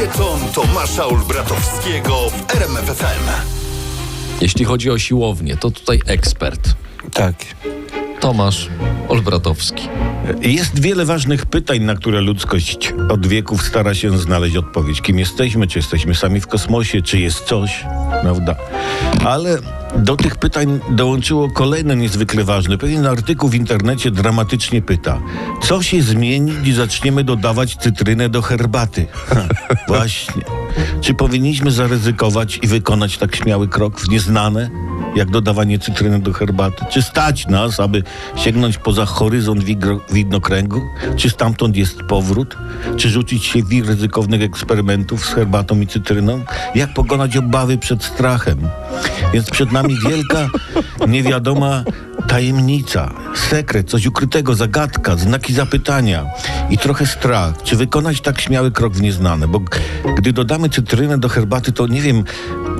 Felieton Tomasza Olbratowskiego w RMFFM. Jeśli chodzi o siłownię, to tutaj ekspert. Tak. Tomasz Olbratowski. Jest wiele ważnych pytań, na które ludzkość od wieków stara się znaleźć odpowiedź. Kim jesteśmy? Czy jesteśmy sami w kosmosie? Czy jest coś? Prawda? Ale do tych pytań dołączyło kolejne niezwykle ważne. Pewien artykuł w internecie dramatycznie pyta, co się zmieni, gdy zaczniemy dodawać cytrynę do herbaty? Ha, właśnie. Czy powinniśmy zaryzykować i wykonać tak śmiały krok w nieznane? Jak dodawanie cytryny do herbaty? Czy stać nas, aby sięgnąć poza horyzont widnokręgu? Czy stamtąd jest powrót? Czy rzucić się w wir ryzykownych eksperymentów z herbatą i cytryną? Jak pokonać obawy przed strachem? Więc przed nami wielka, niewiadoma tajemnica, sekret, coś ukrytego, zagadka, znaki zapytania i trochę strach. Czy wykonać tak śmiały krok w nieznane? Bo gdy dodamy cytrynę do herbaty, to nie wiem,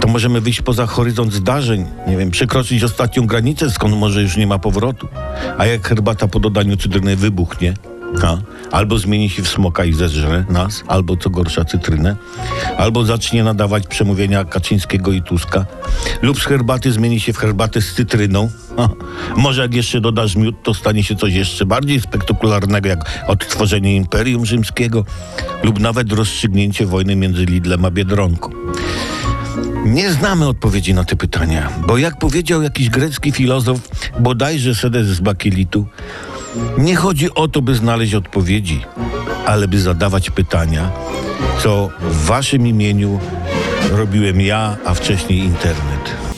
to możemy wyjść poza horyzont zdarzeń, nie wiem, przekroczyć ostatnią granicę, skąd może już nie ma powrotu. A jak herbata po dodaniu cytryny wybuchnie, a? albo zmieni się w smoka i zeżre nas, albo co gorsza cytrynę, albo zacznie nadawać przemówienia Kaczyńskiego i Tuska, lub z herbaty zmieni się w herbatę z cytryną. A, może jak jeszcze dodasz miód, to stanie się coś jeszcze bardziej spektakularnego, jak odtworzenie Imperium Rzymskiego, lub nawet rozstrzygnięcie wojny między Lidlem a Biedronką. Nie znamy odpowiedzi na te pytania, bo jak powiedział jakiś grecki filozof, bodajże Sedes z Bakelitu, nie chodzi o to, by znaleźć odpowiedzi, ale by zadawać pytania, co w waszym imieniu robiłem ja, a wcześniej internet.